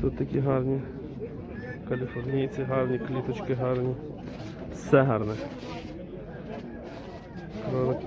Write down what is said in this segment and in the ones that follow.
Тут такі гарні каліфорнійці, гарні, кліточки гарні. Все гарне. Кролики.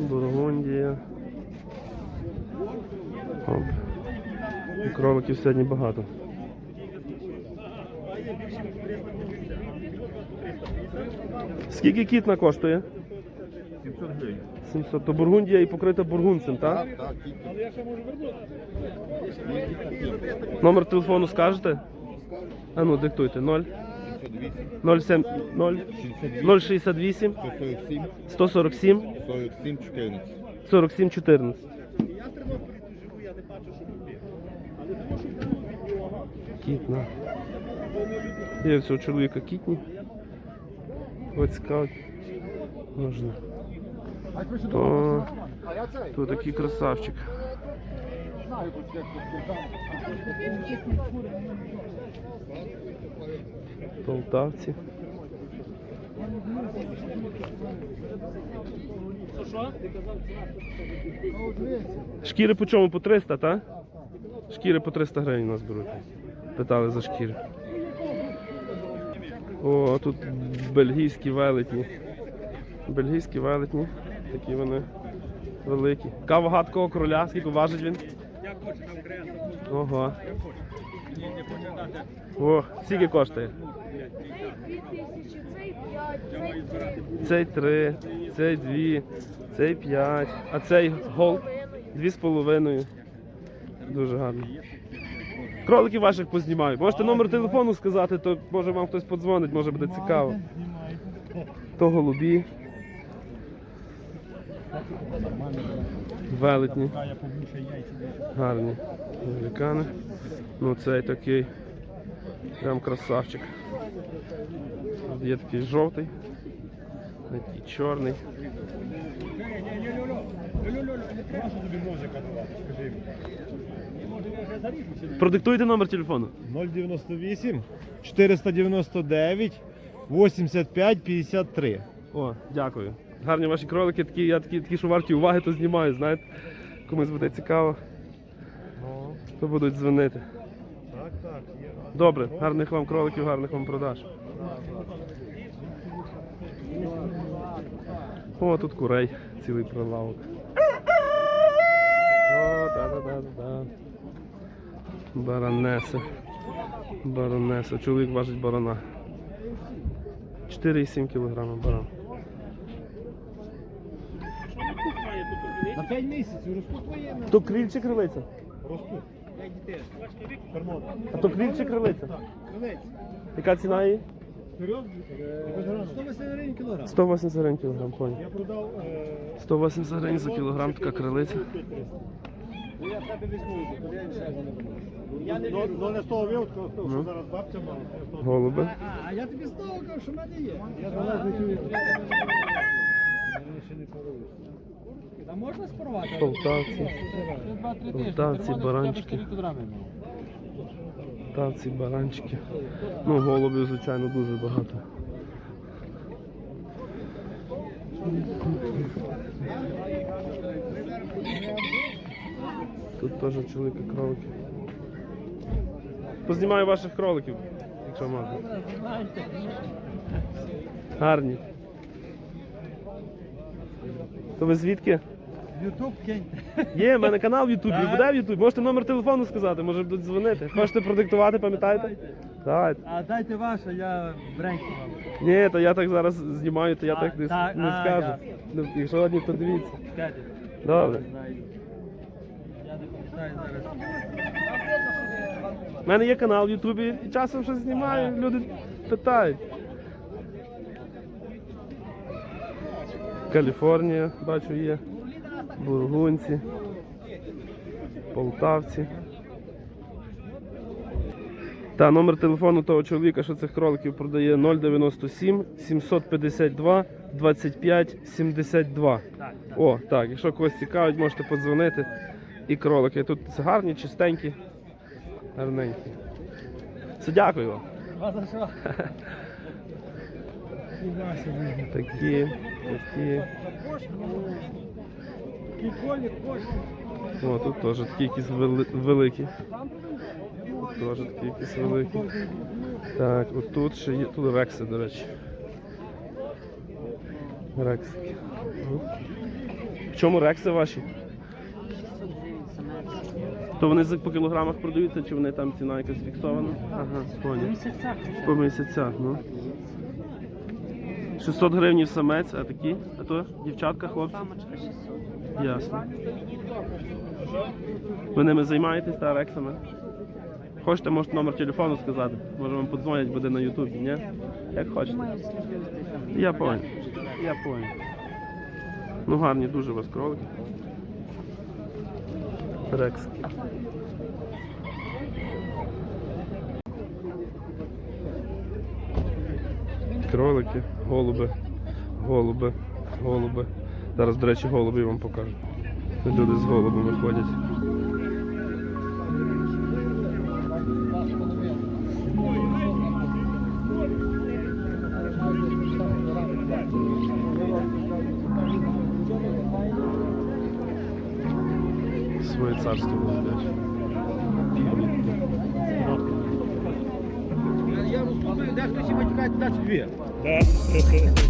Бургундія. Оп. Кроликів сьогодні багато. Скільки кітна коштує? 700 гривень. 700. То Бургундія і покрита бургунцем, так? Так, Номер телефону скажете? А ну, диктуйте. 0 07 0 068 147, 147 47, 14. 47 14. Кітна. Є цього чоловіка кітні. Ось цікавить. Можна. То, то такий красавчик. Полтавці. Шкіри по чому? По 300, так? Шкіри по 300 гривень у нас беруть. Питали за шкіри. О, тут бельгійські велетні. Бельгійські велетні. Такі вони великі. Кава гадкого короля, скільки важить він? Я Ого. О, скільки коштує? Цей 2000, цей 5, цей Цей 3, цей 2, цей 5, а цей гол 2,5. Дуже гарно. Кроликів ваших познімаю. Можете номер телефону сказати, то може вам хтось подзвонить, може буде цікаво. То голубі. Велетні. Гарні. Великани. Ну цей такий. Прям красавчик. Є такий жовтий. Такий чорний. Продиктуйте номер телефону. 098 499 85 53. О, дякую. Гарні ваші кролики, такі, я такі, такі, що варті уваги, то знімаю, знаєте. Комусь буде цікаво, то будуть дзвонити. Добре, гарних вам кроликів, гарних вам продаж. О, тут курей, цілий прилавок. О, да-да-да-да. Баронеса. Баронеса. Чоловік важить барана. 4,7 кг баран. На 5 місяців ростуть воєнно. То криль чи крилиця? Ростуть. 5 дітей. А то криль чи крилиця? Кривець. Яка ціна її? Вперед. 180 гривень кілограм. 180 гривень кілограм, понял. Я продав... е, 180 гривень за кілограм така крилиця. Ну, я тебе візьму, подивимося, як вони. Я не вірю. Ну, не з того виводку, що Ну. зараз бабця мала. я Голуби. А, а я тобі з того кажу, що в мене є. Я залежний чоловік. ще не порвусь. А можна спорвати? Полтавці. Полтавці, баранчики. кілограми баранчики. Ну, голубів, звичайно, дуже багато. Тут теж чоловіка кролики. Познімаю ваших кроликів, якщо можна. Гарні. То ви звідки? Ютуб кинь. Є, в мене канал в Ютубі, буде в Ютубі. Можете номер телефону сказати, може будуть дзвонити. Хочете продиктувати, пам'ятаєте? Давайте. А дайте ваше, я бреньку вам. Ні, то я так зараз знімаю, то я А, так не, так, не а, скажу. ясно. Ну, якщо одні, то дивіться. Чекайте. Добре. Знайду. Я не пам'ятаю зараз. У мене є канал в Ютубі, і часом щось знімаю, люди питають. Каліфорнія, бачу, є. Бургунці, полтавці. Та номер телефону того чоловіка, що цих кроликів продає 097 752 25 72. Так, так. О, так, якщо когось цікавить, можете подзвонити. І кролики. Тут гарні, чистенькі, гарненькі. Все, дякую вам. Такі, такі. О, тут теж такі якісь вели- великі. Тут теж такі якісь великі. Так, от тут ще є тут рекси, до речі. Рекси. Ну. В чому рекси ваші? То вони по кілограмах продаються, чи вони там ціна якась фіксована? Ага, поняв. місяцях. По місяцях, ну. 600 гривень самець, а такі? А то дівчатка, хлопці? Самочка 600. Ясно. Ви ними займаєтесь та рексами? Хочете, можете номер телефону сказати. Може вам подзвонять, буде на Ютубі, ні? Як хочете. Я понял. Я понял. Ну гарні дуже у вас кролики. Рекски. Кролики, голуби, голуби, голуби. Зараз, до речі, голуби вам покажу. Люди з голубами ходять. Своє царство голубять. Я розумію, де хтось і матікає, дати дві.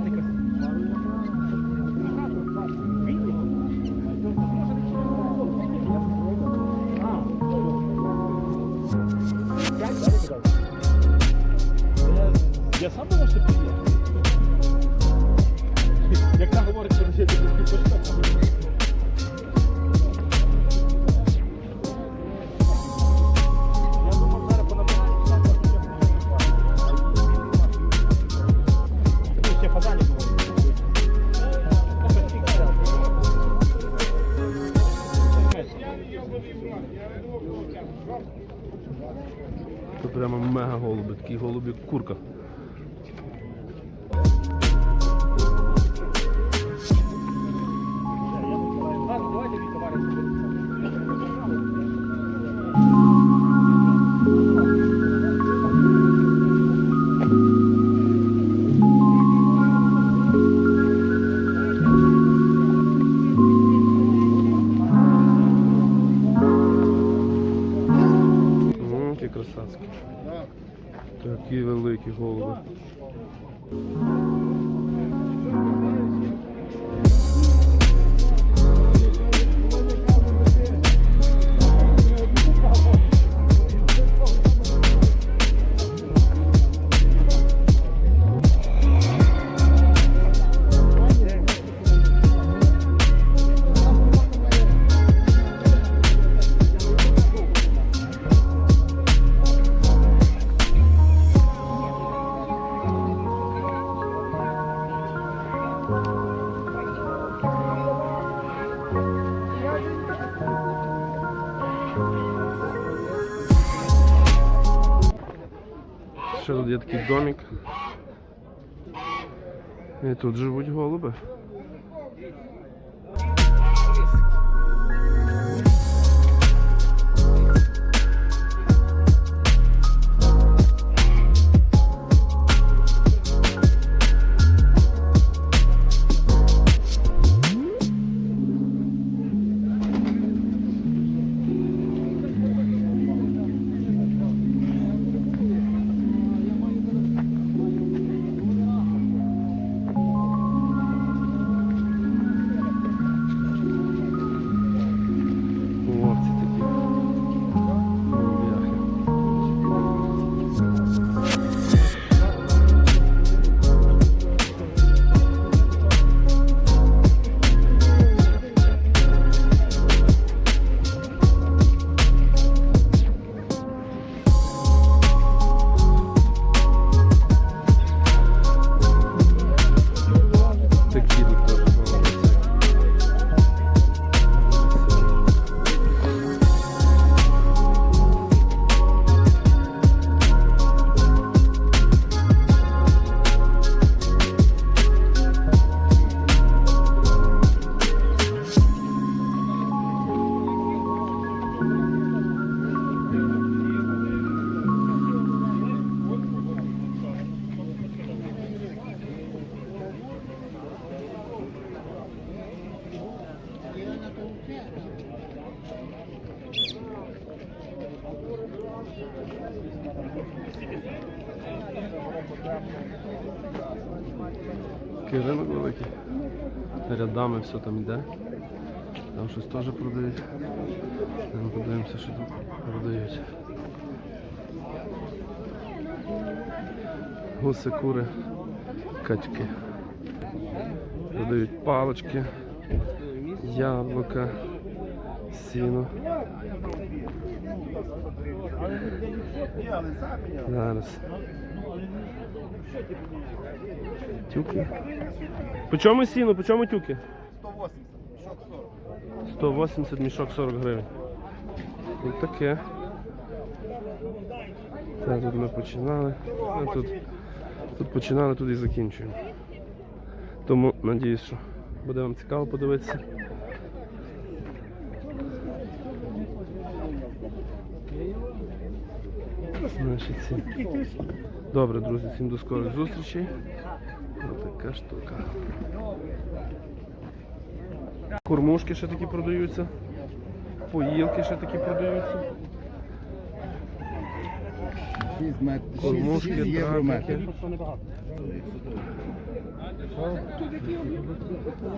стандартика. Я голубі курка. Великі такий домик. І тут живуть голуби. Такий ринок великий. Рядами все там йде. Там щось теж продають. Ми подивимося, що тут продають. Гуси, кури, качки. Продають палички, яблука, сіно. Зараз. Тюки. По чому сіно, по чому тюки? 180, мішок 40 гривень. Ось таке. Так, тут ми починали. А тут, тут починали, тут і закінчуємо. Тому надіюсь, що буде вам цікаво подивитися. Наші ці. Добре, друзі, всім до скорих зустрічей. Ось така штука. Кормушки ще такі продаються. Поїлки ще такі продаються. Кормушки, 6 євро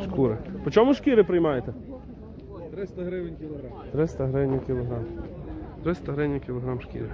Шкури. По чому шкіри приймаєте? 300 гривень кілограм. 300 гривень кілограм. 300 гривень кілограм шкіри.